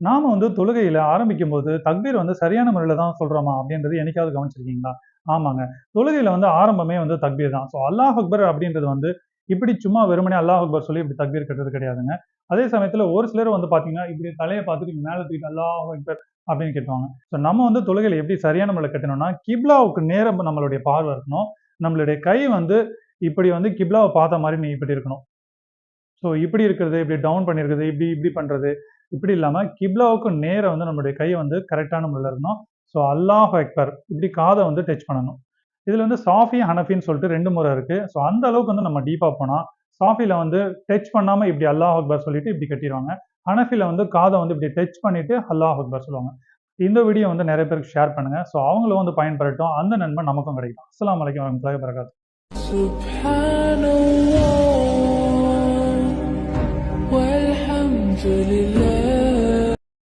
நாம் வந்து தொழுகையில் ஆரம்பிக்கும் போது தக்பீர் வந்து சரியான முறையில் தான் சொல்கிறோமா அப்படின்றது என்னைக்காவது கவனிச்சிருக்கீங்களா? ஆமாங்க. தொழுகையில் வந்து ஆரம்பமே வந்து தக்பீர் தான். ஸோ அல்லாஹ் அக்பர் அப்படின்றது வந்து இப்படி சும்மா வெறுமனே அல்லாஹ் அக்பர் சொல்லி இப்படி தக்பீர் கட்டுறது கிடையாதுங்க. அதே சமயத்தில் ஒரு சிலர் வந்து பார்த்தீங்கன்னா இப்படி தலையை பார்த்துட்டு மேலே தூக்கிட்டு அல்லாஹ் அக்பர் அப்படின்னு கேட்டுவாங்க. ஸோ நம்ம வந்து தொழுகையில் எப்படி சரியான முறையில் கட்டணும்னா கிப்லாவுக்கு நேரம் நம்மளுடைய பார்வை இருக்கணும். நம்மளுடைய கை வந்து இப்படி வந்து கிப்லாவை பார்த்த மாதிரி நீ இப்படி இருக்கணும். ஸோ இப்படி இருக்கிறது இப்படி டவுன் பண்ணியிருக்குது இப்படி இப்படி பண்ணுறது இப்படி இல்லாம கிப்லாவுக்கு நேரம் வந்து நம்மளுடைய கை வந்து கரெக்டான முறையில் இருக்கணும் ஸோ அல்லாஹ் அக்பர் இப்படி காதை வந்து டச் பண்ணணும் இதுல வந்து சாஃபி ஹனஃபின்னு சொல்லிட்டு ரெண்டு முறை இருக்கு ஸோ அந்த அளவுக்கு வந்து நம்ம டீப்பா போனா சாஃபில வந்து டச் பண்ணாம இப்படி அல்லாஹ் அக்பர் சொல்லிட்டு இப்படி கட்டிடுவாங்க ஹனஃபில வந்து காதை வந்து இப்படி டச் பண்ணிட்டு அல்லாஹ் அக்பர் சொல்லுவாங்க இந்த வீடியோ வந்து நிறைய பேருக்கு ஷேர் பண்ணுங்க ஸோ அவங்களும் வந்து பயன்படட்டும் அந்த நன்மை நமக்கும் கிடைக்கும் அஸ்ஸலாமு அலைக்கும் வரமத்துல்லாஹி வரகாத்து سبحان الله والحمد لله